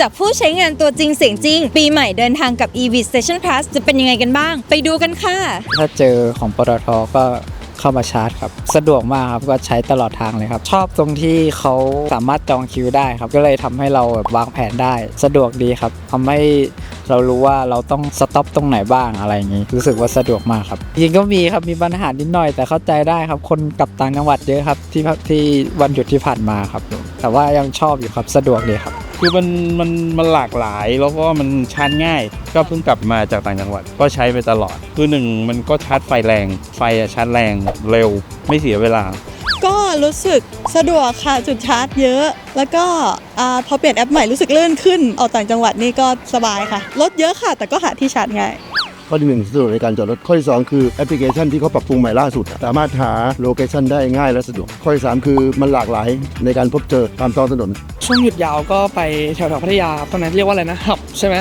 จากผู้ใช้งานตัวจริงเสียงจริง ปีใหม่เดินทางกับ EV Station Plus จะเป็นยังไงกันบ้าง ไปดูกันค่ะ ถ้าเจอของปตทก็เข้ามาชาร์จครับ สะดวกมากครับก็ใช้ตลอดทางเลยครับ ชอบตรงที่เขาสามารถจองคิวได้ครับ ก็เลยทำให้เราแบบวางแผนได้ สะดวกดีครับทำให้เรารู้ว่าเราต้องสต็อปตรงไหนบ้างอะไรอย่างนี้ รู้สึกว่าสะดวกมากครับจริงก็มีครับมีปัญหานิดหน่อย แต่เข้าใจได้ครับ คนกลับต่างจังหวัดเยอะครับที่ที่วันหยุดที่ผ่านมาครับ แต่ว่ายังชอบอยู่ครับสะดวกดีครับ คือมันมันมันหลากหลายแล้วก็มันชาร์จง่าย ก็เพิ่งกลับมาจากต่างจังหวัด ก็ใช้ไปตลอด คือหนึ่งมันก็ชาร์จไฟแรง ไฟอะชาร์จแรงเร็วไม่เสียเวลา ก็รู้สึกสะดวกค่ะจุดชาร์จเยอะ แล้วก็อาพอเปลี่ยนแอปใหม่รู้สึกเลื่อนขึ้นออกต่างจังหวัดนี่ก็สบายค่ะรถเยอะค่ะ แต่ก็หาที่ชาร์จง่าย ข้อที่หนึ่งสะดวกในการจอดรถ ข้อที่สองคือแอปพลิเคชันที่เขาปรับปรุงใหม่ล่าสุด สามารถหาโลเคชันได้ง่ายและสะดวก ข้อที่สามคือมันหลากหลายในการพบเจอตามท้องถนน ช่วงหยุดยาวก็ไปแถวๆพัทยาตอนนั้นเรียกว่าอะไรนะหับใช่ไหม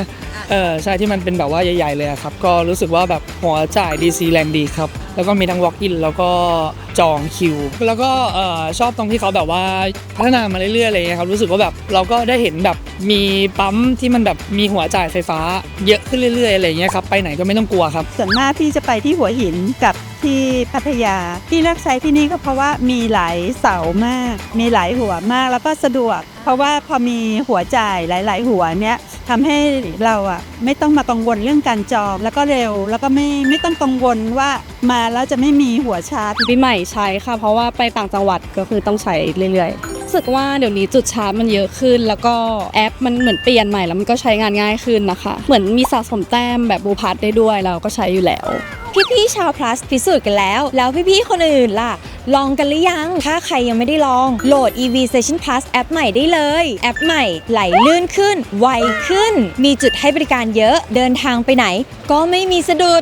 เออใช่ที่มันเป็นแบบว่าใหญ่ๆเลยอะครับ ก็รู้สึกว่าแบบหัวจ่าย DC แรงดีครับ แล้วก็มีทั้ง walk in แล้วก็จองคิว แล้วก็ชอบตรงที่เขาแบบว่าพัฒนามาเรื่อยๆอะไรเงี้ยครับรู้สึกว่าแบบเราก็ได้เห็นแบบมีปั๊มที่มันแบบมีหัวจ่ายไฟฟ้า เยอะขึ้นเรื่อยๆอะไรเงี้ยครับไปไหนก็ไม่ต้องกลัวครับส่วนมากพี่จะไปที่หัวหินกับ ที่พัทยา ที่เลือกใช้ที่นี่ก็เพราะว่ามีหลายเสามาก มีหลายหัวมากแล้วก็สะดวก เพราะว่าพอมีหัวจ่ายหลาย ๆ หัวเนี้ยทำให้เราอะไม่ต้องมากังวลเรื่องการจองแล้วก็เร็ว แล้วก็ไม่ไม่ต้องกังวลว่ามาแล้วจะไม่มีหัวชาร์จปีใหม่ใช้ค่ะ เพราะว่าไปต่างจังหวัดก็คือต้องใช้เรื่อยๆรู้สึกว่าเดี๋ยวนี้จุดชาร์จมันเยอะขึ้น แล้วก็แอปมันเหมือนเปลี่ยนใหม่แล้วมันก็ใช้งานง่ายขึ้นนะคะ เหมือนมีสะสมแต้มแบบบูพัดได้ด้วยเราก็ใช้อยู่แล้ว พี่ๆชาวพลัสพิสูจน์กันแล้ว แล้วพี่ๆคนอื่นล่ะ ลองกันหรือยัง ถ้าใครยังไม่ได้ลอง โหลด EV Station Plus แอปใหม่ได้เลย แอปใหม่ไหลลื่นขึ้น ไวขึ้น มีจุดให้บริการเยอะ เดินทางไปไหน ก็ไม่มีสะดุด